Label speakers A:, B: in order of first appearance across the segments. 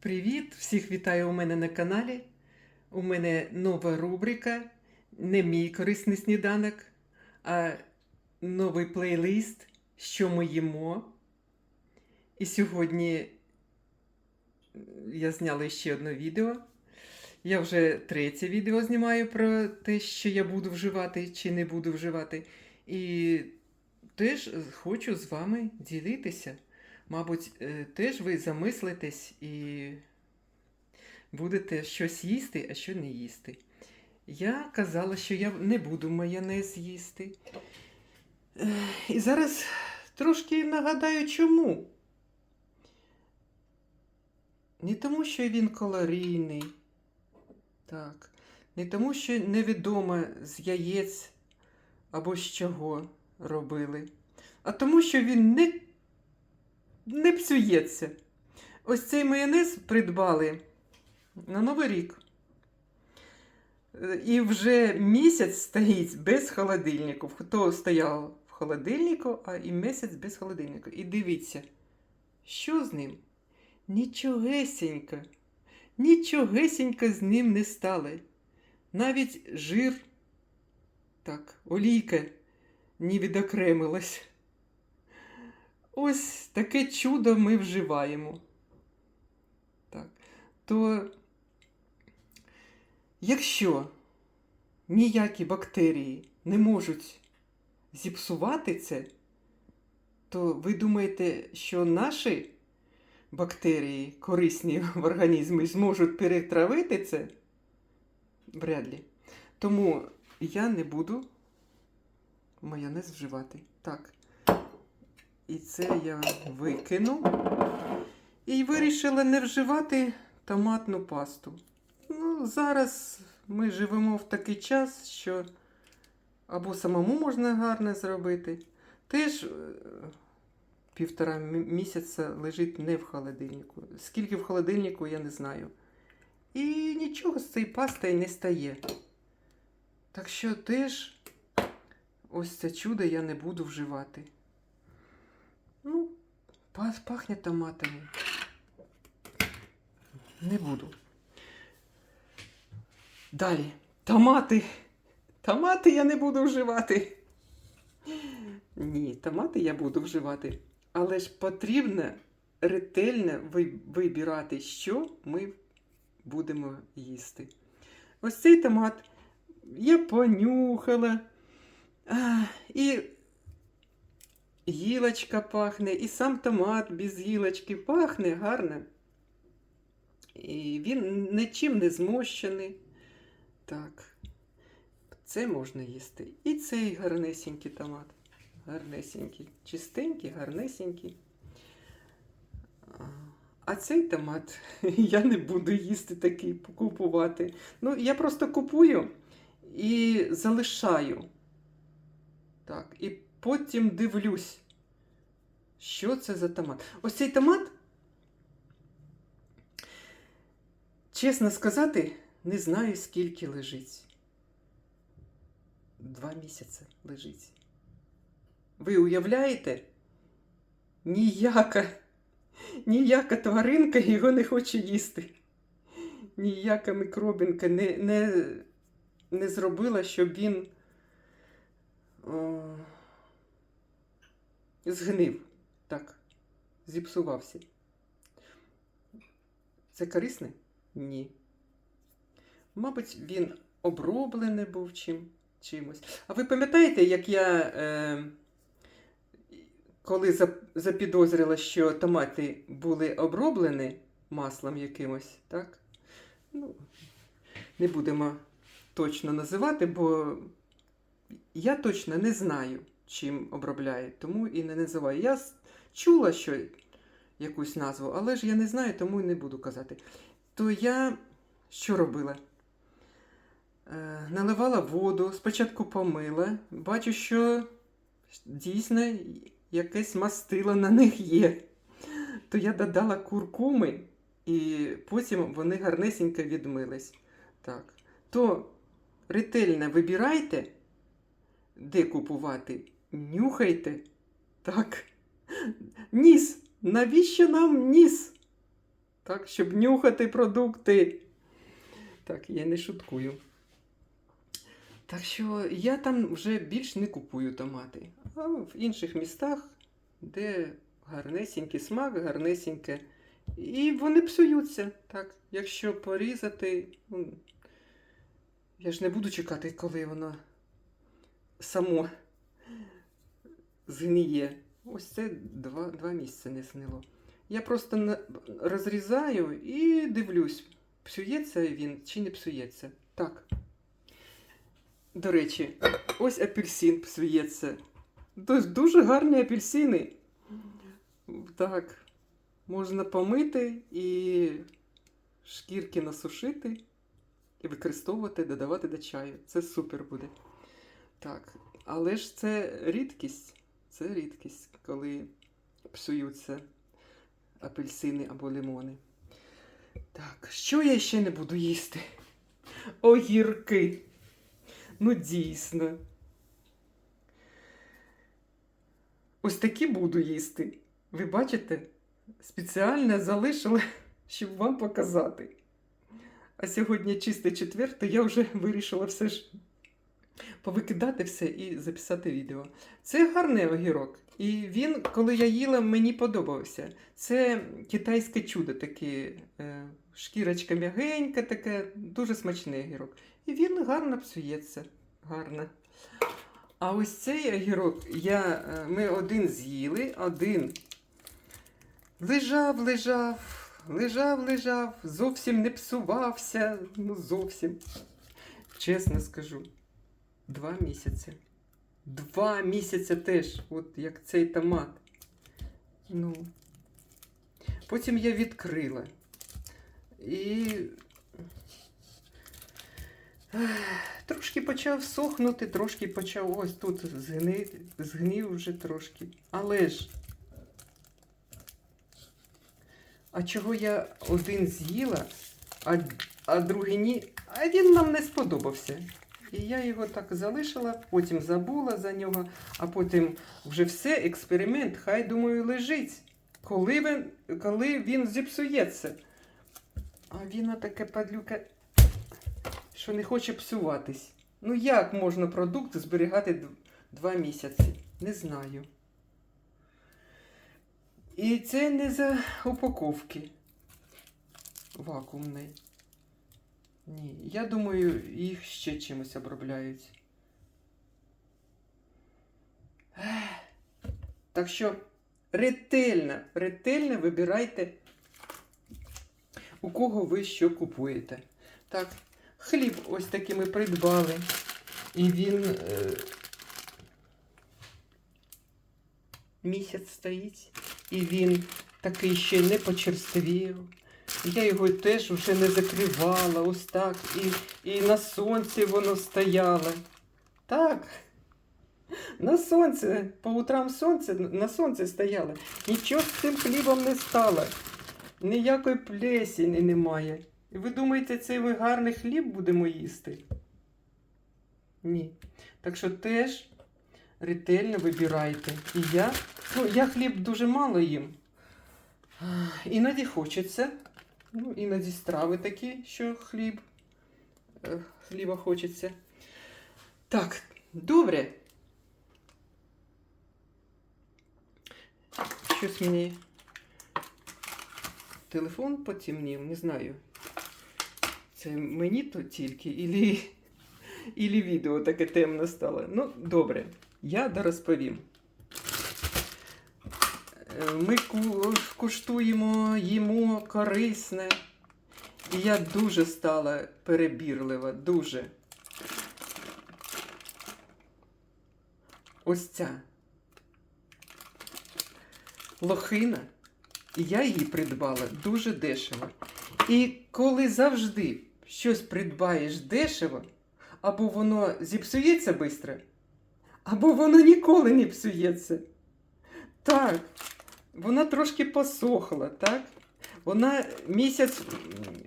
A: Привіт! Всіх вітаю у мене на каналі. У мене нова рубрика. Не мій корисний сніданок, а новий плейлист, що ми їмо. І сьогодні я зняла ще одне відео. Я вже третє відео знімаю про те, що я буду вживати чи не буду вживати. І теж хочу з вами ділитися. Мабуть, е, теж ви замислитесь і будете щось їсти, а що не їсти. Я казала, що я не буду майонез їсти. Е, І зараз трошки нагадаю, чому. Не тому, що він калорійний. Так. Не тому, що невідомо з яєць або з чого робили, а тому, що він не не псується. Ось цей майонез придбали на Новий рік. І вже місяць стоїть без холодильнику. Хто стояв в холодильнику, а і місяць без холодильника. І дивіться, що з ним? Нічогесенько, нічогесенько з ним не стало. Навіть жир, так, олійка не відокремилась. Ось таке чудо ми вживаємо. Так. То, якщо ніякі бактерії не можуть зіпсувати це, то ви думаєте, що наші бактерії корисні в організмі зможуть перетравити це? Вряд ли. Тому я не буду майонез вживати. Так. І це я викину. І вирішила не вживати томатну пасту. Ну, зараз ми живемо в такий час, що або самому можна гарно зробити. Теж е, півтора місяця лежить не в холодильнику. Скільки в холодильнику, я не знаю. І нічого з цієї пасти не стає. Так що теж ось це чудо я не буду вживати. Пах- пахне томатами. Не буду. Далі. Томати. Томати я не буду вживати. Ні, томати я буду вживати. Але ж потрібно ретельно вибирати, що ми будемо їсти. Ось цей томат я понюхала. І гілочка пахне, і сам томат без гілочки пахне гарно. І він нічим не змощений. Так, це можна їсти. І цей гарнесенький томат. Гарнесенький, чистенький, гарнесенький. А, цей томат я не буду їсти такий купувати. Ну, я просто купую і залишаю. Так, і потім дивлюсь, що це за томат. Ось цей томат, чесно сказати, не знаю, скільки лежить. Два місяці лежить. Ви уявляєте? Ніяка, ніяка тваринка його не хоче їсти. Ніяка мікробінка не, не, не зробила, щоб він о, згнив. Так, зіпсувався. Це корисне? Ні. Мабуть, він оброблений був чим, чимось. А ви пам'ятаєте, як я, е, коли запідозрила, що томати були оброблені маслом якимось, так? Ну, не будемо точно називати, бо я точно не знаю, чим обробляють, тому і не називаю. Я чула, що якусь назву, але ж я не знаю, тому і не буду казати. То я що робила? Е, наливала воду, спочатку помила, бачу, що дійсно якесь мастило на них є. То я додала куркуми, і потім вони гарнесенько відмились. Так. То ретельно вибирайте, де купувати, нюхайте. Так. Ніс. Навіщо нам ніс? так, щоб нюхати продукти. Так, я не шуткую. Так що я там вже більш не купую томати. А в інших містах, де гарнесенький смак, гарнесеньке. І вони псуються. Так, якщо порізати, ну, я ж не буду чекати, коли воно само згніє. Ось це два, два місяці не снило. Я просто розрізаю і дивлюсь, псується він чи не псується. Так. До речі, ось апельсин псується. Ду- Дуже гарні апельсини. Так. Можна помити і шкірки насушити і використовувати, додавати до чаю. Це супер буде. Так. Але ж це рідкість. Це рідкість, коли псуються апельсини або лимони. Так, що я ще не буду їсти? Огірки. Ну, дійсно. Ось такі буду їсти. Ви бачите? Спеціально залишила, щоб вам показати. А сьогодні чистий четвер, я вже вирішила все ж повикидати все і записати відео. Це гарний огірок. І він, коли я їла, мені подобався. Це китайське чудо таке, е, шкірочка м'ягенька, таке, дуже смачний огірок. І він гарно псується. Гарно. А ось цей огірок я, е, ми один з'їли, один лежав, лежав, лежав, лежав, зовсім не псувався. Ну, зовсім. Чесно скажу. Два місяці. Два місяці теж, от як цей томат. Ну. Потім я відкрила. І. Трошки почав сохнути, трошки почав ось тут згнити, згнив вже трошки. Але ж. А чого я один з'їла, а, а другий ні, а він нам не сподобався. І я його так залишила, потім забула за нього, а потім вже все, експеримент, хай думаю, лежить. Коли він, коли він зіпсується. А він таке падлюка, що не хоче псуватись. Ну як можна продукт зберігати два місяці? Не знаю. І це не за упаковки вакуумний. Ні, я думаю, їх ще чимось обробляють. Так що ретельно, ретельно вибирайте, у кого ви що купуєте. Так, хліб ось такий ми придбали. І він е, місяць стоїть, і він такий ще не почерствів. Я його теж вже не закривала, ось так. І, і на сонці воно стояло. Так. На сонці, по утрам сонце, на сонці стояло. Нічого з цим хлібом не стало. Ніякої плесені немає. І ви думаєте, цей ми гарний хліб будемо їсти? Ні. Так що теж ретельно вибирайте. І я, ну, я хліб дуже мало їм. Іноді хочеться. Ну, іноді страви такі, що хліб. е, Хліба хочеться. Так, добре. Щось мені телефон потемнів, не знаю. Це мені то тільки, ілі, ілі відео таке темне стало. Ну, добре, я дорозповім. Ми куштуємо, їмо корисне. І я дуже стала перебірлива, дуже. Ось ця лохина, і я її придбала дуже дешево. І коли завжди щось придбаєш дешево, або воно зіпсується швидко, або воно ніколи не псується. Так, вона трошки посохла, так? Вона місяць,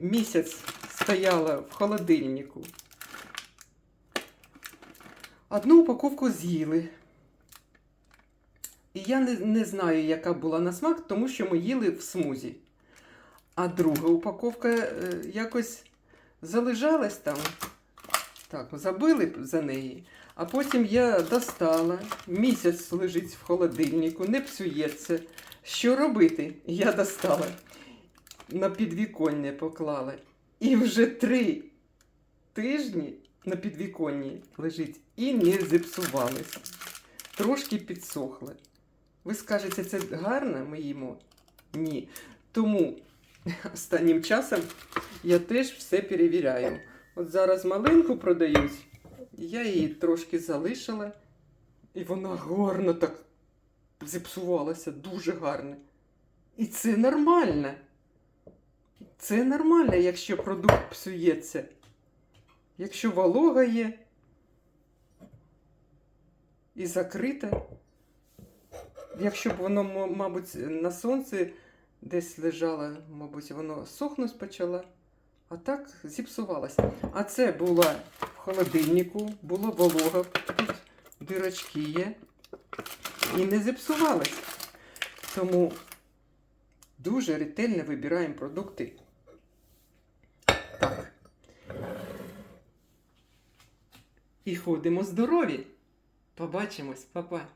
A: місяць стояла в холодильнику. Одну упаковку з'їли. І я не, не знаю, яка була на смак, тому що ми їли в смузі. А друга упаковка е, якось залежалась там. Так, забили за неї. А потім я достала, місяць лежить в холодильнику, не псується. Що робити? Я достала, на підвіконня поклала. І вже три тижні на підвіконні лежить і не зіпсувалось. Трошки підсохли. Ви скажете, це гарно ми? Ні. Тому останнім часом я теж все перевіряю. От зараз малинку продають, я її трошки залишила, і вона гарно так зіпсувалася, дуже гарно. І це нормально. Це нормально, якщо продукт псується. Якщо волога є і закрита. Якщо б воно, мабуть, на сонці десь лежало, мабуть, воно сохнуть почало, а так зіпсувалося. А це було в холодильнику, було волога, тут дирочки є і не зіпсувалось. Тому дуже ретельно вибираємо продукти. Так. І ходимо здорові. Побачимось, па-па.